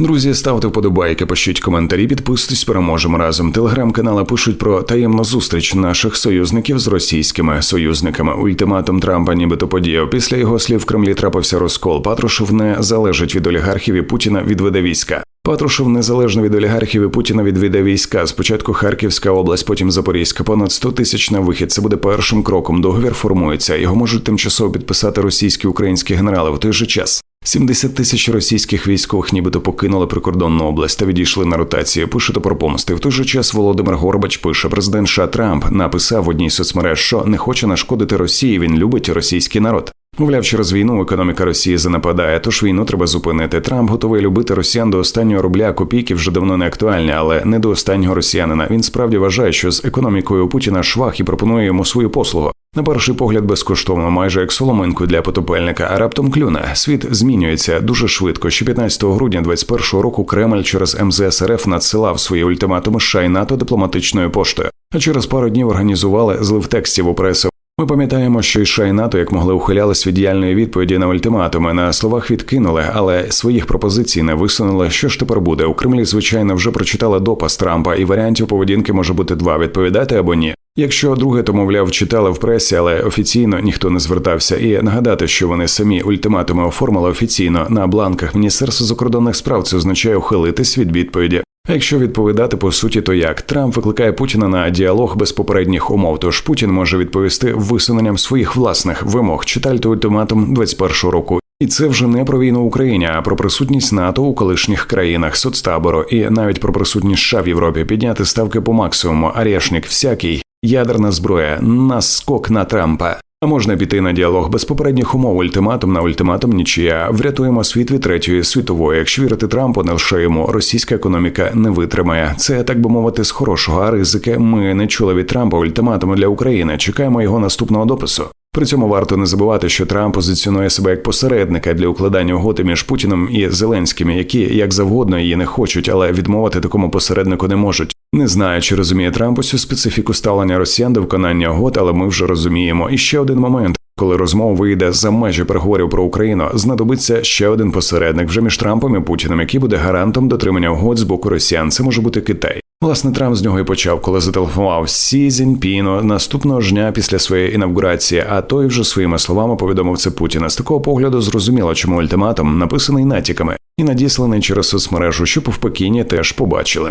Друзі, ставте вподобайки, пишіть коментарі, підписуйтесь, переможемо разом. Телеграм-канали пишуть про таємну зустріч наших союзників з російськими союзниками. Ультиматум Трампа нібито подіяв. Після його слів в Кремлі трапився розкол. Патрушев не залежить від олігархів і Путіна відведе війська. Патрушев незалежно від олігархів і Путіна відведе війська. Спочатку Харківська область, потім Запорізька. Понад 100 тисяч на вихід. Це буде першим кроком. Договір формується. Його можуть тимчасово підписати російські українські генерали в той же час. 70 тисяч російських військових нібито покинули прикордонну область та відійшли на ротацію. Пишете про помсти. В той же час Володимир Горбач пише: президент США Трамп написав в одній соцмереж, що не хоче нашкодити Росії. Він любить російський народ. Мовляв, через війну економіка Росії занападає, тож війну треба зупинити. Трамп готовий любити росіян до останнього рубля. Копійки вже давно не актуальні, але не до останнього росіянина. Він справді вважає, що з економікою Путіна швах і пропонує йому свою послугу. На перший погляд безкоштовно, майже як соломинку для потопельника, а раптом клюне. Світ змінюється дуже швидко. Ще 15 грудня 21 року Кремль через МЗС РФ надсилав свої ультиматуми США і НАТО дипломатичною поштою. А через пару днів організували злив текстів у пресу. Ми пам'ятаємо, що і США і НАТО як могли ухилялись від діяльної відповіді на ультиматуми. На словах відкинули, але своїх пропозицій не висунули. Що ж тепер буде? У Кремлі, звичайно, вже прочитали допас Трампа, і варіантів поведінки може бути два: відповідати або ні. Якщо друге, то мовляв, читали в пресі, але офіційно ніхто не звертався. І нагадати, що вони самі ультиматуми оформили офіційно на бланках Міністерства закордонних справ. Це означає ухилитись від відповіді. А якщо відповідати по суті, то як Трамп викликає Путіна на діалог без попередніх умов, тож Путін може відповісти висуненням своїх власних вимог. Читальте ультиматум 21-го року. І це вже не про війну в Україні, а про присутність НАТО у колишніх країнах соцтабору, і навіть про присутність США в Європі підняти ставки по максимуму. Арешник всякий ядерна зброя, наскок на Трампа. А можна піти на діалог без попередніх умов, ультиматум на ультиматум нічия. Врятуємо світ від третьої світової. Якщо вірити Трампу, не лише йому російська економіка не витримає. Це так би мовити з хорошого, а ризики ми не чули від Трампа ультиматуму для України. Чекаємо його наступного допису. При цьому варто не забувати, що Трамп позиціонує себе як посередника для укладання угоди між Путіним і Зеленським, які як завгодно її не хочуть, але відмовити такому посереднику не можуть. Не знаю, чи розуміє Трамп усю специфіку ставлення росіян до виконання угод, але ми вже розуміємо. І ще один момент. Коли розмова вийде за межі переговорів про Україну, знадобиться ще один посередник вже між Трампом і Путіним, який буде гарантом дотримання угод з боку росіян. Це може бути Китай. Власне, Трамп з нього і почав, коли зателефонував Сі Зіньпіну наступного ж дня після своєї інавгурації, а той вже своїми словами повідомив це Путіна. З такого погляду зрозуміло, чому ультиматум написаний натяками і надісланий через соцмережу, щоб в Пекіні теж побачили.